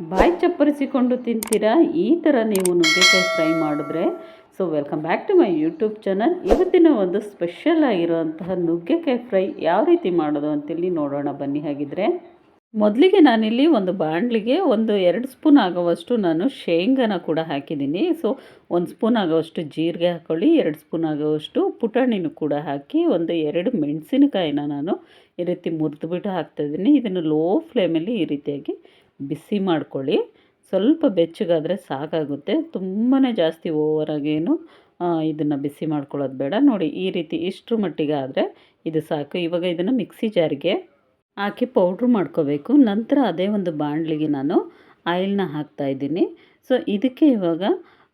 ಬಾಯಿ ಚಪ್ಪರಿಸಿಕೊಂಡು ತಿಂತೀರಾ? ಈ ಥರ ನೀವು ನುಗ್ಗೆಕಾಯಿ ಫ್ರೈ ಮಾಡಿದ್ರೆ so welcome back to my YouTube channel ಇವತ್ತಿನ ಒಂದು ಸ್ಪೆಷಲ್ ಆಗಿರುವಂತಹ ನುಗ್ಗೆಕಾಯಿ ಫ್ರೈ ಯಾವ ರೀತಿ ಮಾಡೋದು ಅಂತೇಳಿ ನೋಡೋಣ. ಬನ್ನಿ ಹಾಗಿದ್ರೆ. ಮೊದಲಿಗೆ ನಾನಿಲ್ಲಿ ಒಂದು ಬಾಣಲಿಗೆ ಒಂದು ಎರಡು ಸ್ಪೂನ್ ಆಗುವಷ್ಟು ನಾನು ಶೇಂಗಾನ ಕೂಡ ಹಾಕಿದ್ದೀನಿ. ಸೊ ಒಂದು ಸ್ಪೂನ್ ಆಗುವಷ್ಟು ಜೀರಿಗೆ ಹಾಕ್ಕೊಳ್ಳಿ ಎರಡು ಸ್ಪೂನ್ ಆಗುವಷ್ಟು ಪುಟಾಣಿನೂ ಕೂಡ ಹಾಕಿ, ಒಂದು ಎರಡು ಮೆಣಸಿನಕಾಯಿನ ನಾನು ಈ ರೀತಿ ಮುರಿದುಬಿಟ್ಟು ಹಾಕ್ತಾಯಿದ್ದೀನಿ ಇದನ್ನು ಲೋ ಫ್ಲೇಮಲ್ಲಿ ಈ ರೀತಿಯಾಗಿ ಬಿಸಿ ಮಾಡ್ಕೊಳ್ಳಿ. ಸ್ವಲ್ಪ ಬೆಚ್ಚಗಾದರೆ ಸಾಕಾಗುತ್ತೆ. ತುಂಬಾ ಜಾಸ್ತಿ ಓವರಾಗೇನು ಇದನ್ನು ಬಿಸಿ ಮಾಡ್ಕೊಳ್ಳೋದು ಬೇಡ. ನೋಡಿ, ಈ ರೀತಿ ಇಷ್ಟರ ಮಟ್ಟಿಗೆ ಆದರೆ ಇದು ಸಾಕು. ಇವಾಗ ಇದನ್ನು ಮಿಕ್ಸಿ ಜಾರಿಗೆ ಹಾಕಿ ಪೌಡ್ರ್ ಮಾಡ್ಕೋಬೇಕು. ನಂತರ ಅದೇ ಒಂದು ಬಾಣಲಿಗೆ ನಾನು ಆಯಿಲ್ನ ಹಾಕ್ತಾಯಿದ್ದೀನಿ ಸೊ ಇದಕ್ಕೆ ಇವಾಗ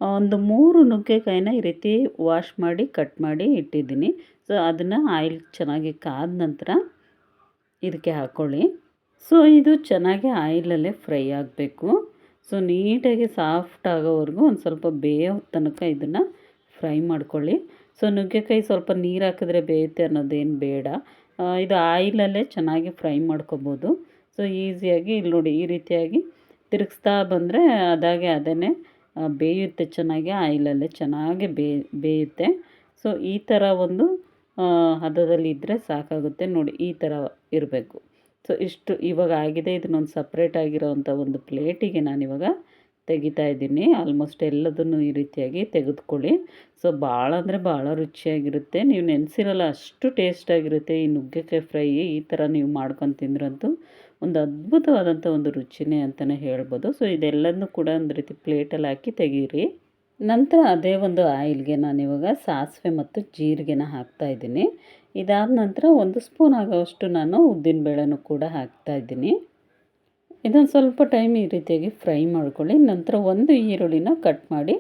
ಒಂದು ಮೂರು ನುಗ್ಗೆಕಾಯಿನ ಈ ರೀತಿ ವಾಶ್ ಮಾಡಿ ಕಟ್ ಮಾಡಿ ಇಟ್ಟಿದ್ದೀನಿ. ಸೊ ಅದನ್ನು ಆಯಿಲ್ ಚೆನ್ನಾಗಿ ಕಾದ ನಂತರ ಇದಕ್ಕೆ ಹಾಕ್ಕೊಳ್ಳಿ ಸೊ, ಇದು ಚೆನ್ನಾಗಿ ಆಯಿಲಲ್ಲೇ ಫ್ರೈ ಆಗಬೇಕು. ಸೊ, ನೀಟಾಗಿ ಸಾಫ್ಟ್ ಆಗೋವರೆಗೂ ಒಂದು ಸ್ವಲ್ಪ ಬೇಯೋ ತನಕ ಇದನ್ನು ಫ್ರೈ ಮಾಡ್ಕೊಳ್ಳಿ. ಸೊ, ನುಗ್ಗೆಕಾಯಿ ಸ್ವಲ್ಪ ನೀರು ಹಾಕಿದ್ರೆ ಬೇಯುತ್ತೆ ಅನ್ನೋದೇನು ಬೇಡ. ಇದು ಆಯಿಲಲ್ಲೇ ಚೆನ್ನಾಗಿ ಫ್ರೈ ಮಾಡ್ಕೋಬೋದು. ಸೊ, ಈಸಿಯಾಗಿ ಇಲ್ಲಿ ನೋಡಿ ಈ ರೀತಿಯಾಗಿ ತಿರುಗಿಸ್ತಾ ಬಂದರೆ ಅದಾಗೆ ಅದೇ ಬೇಯುತ್ತೆ ಚೆನ್ನಾಗಿ ಆಯಿಲಲ್ಲೇ ಚೆನ್ನಾಗಿ ಬೇಯುತ್ತೆ. ಸೊ, ಈ ಥರ ಒಂದು ಹದದಲ್ಲಿ ಇದ್ದರೆ ಸಾಕಾಗುತ್ತೆ. ನೋಡಿ, ಈ ಥರ ಇರಬೇಕು. ಸೊ ಇಷ್ಟು ಇವಾಗ ಆಗಿದೆ. ಇದನ್ನೊಂದು ಸಪ್ರೇಟ್ ಆಗಿರೋವಂಥ ಒಂದು ಪ್ಲೇಟಿಗೆ ನಾನಿವಾಗ ತೆಗಿತಾ ಇದ್ದೀನಿ. ಆಲ್ಮೋಸ್ಟ್ ಎಲ್ಲದನ್ನು ಈ ರೀತಿಯಾಗಿ ತೆಗೆದುಕೊಳ್ಳಿ. ಸೊ ಭಾಳ ಅಂದರೆ ಭಾಳ ರುಚಿಯಾಗಿರುತ್ತೆ. ನೀವು ನೆನೆಸಿರಲ್ಲ ಅಷ್ಟು ಟೇಸ್ಟಾಗಿರುತ್ತೆ ಈ ನುಗ್ಗೆಕಾಯಿ ಫ್ರೈ ಈ ಥರ ನೀವು ಮಾಡ್ಕೊಂಡು ತಿಂದ್ರಂತೂ ಒಂದು ಅದ್ಭುತವಾದಂಥ ಒಂದು ರುಚಿನೇ ಅಂತಲೇ ಹೇಳ್ಬೋದು. ಸೊ ಇದೆಲ್ಲದನ್ನು ಕೂಡ ಒಂದು ರೀತಿ ಪ್ಲೇಟಲ್ಲಿ ಹಾಕಿ ತೆಗೀರಿ. ನಂತರ ಅದೇ ಒಂದು ಆಯಿಲ್ಗೆ ನಾನಿವಾಗ ಸಾಸಿವೆ ಮತ್ತು ಜೀರಿಗೆನ ಹಾಕ್ತಾಯಿದ್ದೀನಿ ಇದಾದ ನಂತರ ಒಂದು ಸ್ಪೂನ್ ಆಗೋಷ್ಟು ನಾನು ಉದ್ದಿನಬೇಳೆನೂ ಕೂಡ ಹಾಕ್ತಾಯಿದ್ದೀನಿ ಇದೊಂದು ಸ್ವಲ್ಪ ಟೈಮ್ ಈ ರೀತಿಯಾಗಿ ಫ್ರೈ ಮಾಡ್ಕೊಳ್ಳಿ. ನಂತರ ಒಂದು ಈರುಳ್ಳಿನ ಕಟ್ ಮಾಡಿ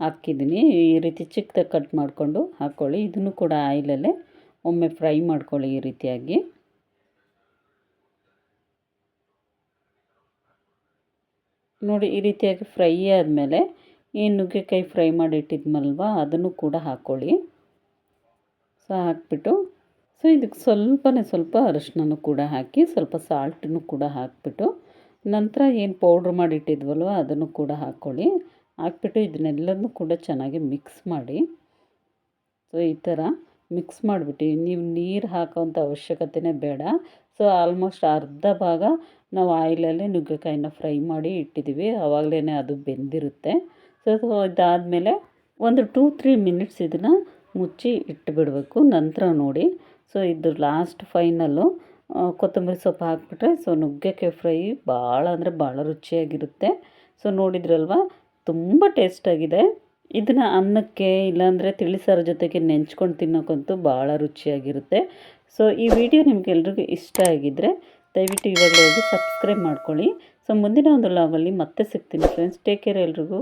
ಹಾಕಿದ್ದೀನಿ. ಈ ರೀತಿ ಚಿಕ್ಕದಾಗಿ ಕಟ್ ಮಾಡಿಕೊಂಡು ಹಾಕ್ಕೊಳ್ಳಿ ಇದನ್ನು ಕೂಡ ಆಯಿಲಲ್ಲೇ ಒಮ್ಮೆ ಫ್ರೈ ಮಾಡ್ಕೊಳ್ಳಿ ಈ ರೀತಿಯಾಗಿ. ನೋಡಿ ಈ ರೀತಿಯಾಗಿ ಫ್ರೈ ಆದಮೇಲೆ ಈ ನುಗ್ಗೆಕಾಯಿ ಫ್ರೈ ಮಾಡಿ ಇಟ್ಟಿದ್ಮಲ್ವ ಅದನ್ನು ಕೂಡ ಹಾಕ್ಕೊಳ್ಳಿ ಸೊ, ಹಾಕ್ಬಿಟ್ಟು, ಸೊ, ಇದಕ್ಕೆ ಸ್ವಲ್ಪನೇ ಸ್ವಲ್ಪ ಅರಶಿನೂ ಕೂಡ ಹಾಕಿ, ಸ್ವಲ್ಪ ಸಾಲ್ಟನ್ನು ಕೂಡ ಹಾಕ್ಬಿಟ್ಟು, ನಂತರ ಏನು ಪೌಡ್ರ್ ಮಾಡಿಟ್ಟಿದ್ವಲ್ವ, ಅದನ್ನು ಕೂಡ ಹಾಕ್ಕೊಳ್ಳಿ ಹಾಕ್ಬಿಟ್ಟು ಇದನ್ನೆಲ್ಲನೂ ಕೂಡ ಚೆನ್ನಾಗಿ ಮಿಕ್ಸ್ ಮಾಡಿ. ಸೊ, ಈ ಥರ ಮಿಕ್ಸ್ ಮಾಡಿಬಿಟ್ಟು, ನೀವು ನೀರು ಹಾಕೋವಂಥ ಅವಶ್ಯಕತೆನೇ ಬೇಡ. ಸೊ, ಆಲ್ಮೋಸ್ಟ್ ಅರ್ಧ ಭಾಗ ನಾವು ಆಯಿಲಲ್ಲೇ ನುಗ್ಗೆಕಾಯಿನ ಫ್ರೈ ಮಾಡಿ ಇಟ್ಟಿದ್ದೀವಿ. ಆವಾಗಲೇ ಅದು ಬೆಂದಿರುತ್ತೆ. ಸೊ ಇದಾದಮೇಲೆ ಒಂದು ಟೂ, ತ್ರೀ ಮಿನಿಟ್ಸ್ ಇದನ್ನು ಮುಚ್ಚಿ ಇಟ್ಟುಬಿಡಬೇಕು ನಂತರ ನೋಡಿ. ಸೊ, ಇದು ಲಾಸ್ಟ್ ಫೈನಲ್ಲು. ಕೊತ್ತಂಬರಿ ಸೊಪ್ಪು ಹಾಕ್ಬಿಟ್ರೆ, ಸೊ, ನುಗ್ಗೆಕಾಯಿ ಫ್ರೈ ಭಾಳ ಅಂದರೆ ಭಾಳ ರುಚಿಯಾಗಿರುತ್ತೆ. ಸೊ, ನೋಡಿದ್ರಲ್ವ? ತುಂಬ ಟೇಸ್ಟಾಗಿದೆ. ಇದನ್ನು ಅನ್ನಕ್ಕೆ ಇಲ್ಲಾಂದರೆ ತಿಳಿಸಾರ ಜೊತೆಗೆ ನೆಂಚ್ಕೊಂಡು ತಿನ್ನೋಕ್ಕಂತೂ ಭಾಳ ರುಚಿಯಾಗಿರುತ್ತೆ. ಸೊ ಈ ವಿಡಿಯೋ ನಿಮಗೆಲ್ರಿಗೂ ಇಷ್ಟ ಆಗಿದ್ದರೆ ದಯವಿಟ್ಟು ಇವಾಗಲೇ ಸಬ್ಸ್ಕ್ರೈಬ್ ಮಾಡ್ಕೊಳ್ಳಿ. ಸೊ ಮುಂದಿನ ಒಂದು ಲಾಗಲ್ಲಿ ಮತ್ತೆ ಸಿಗ್ತೀನಿ ಫ್ರೆಂಡ್ಸ್ ಟೇಕ್ ಕೇರ್ ಎಲ್ರಿಗೂ.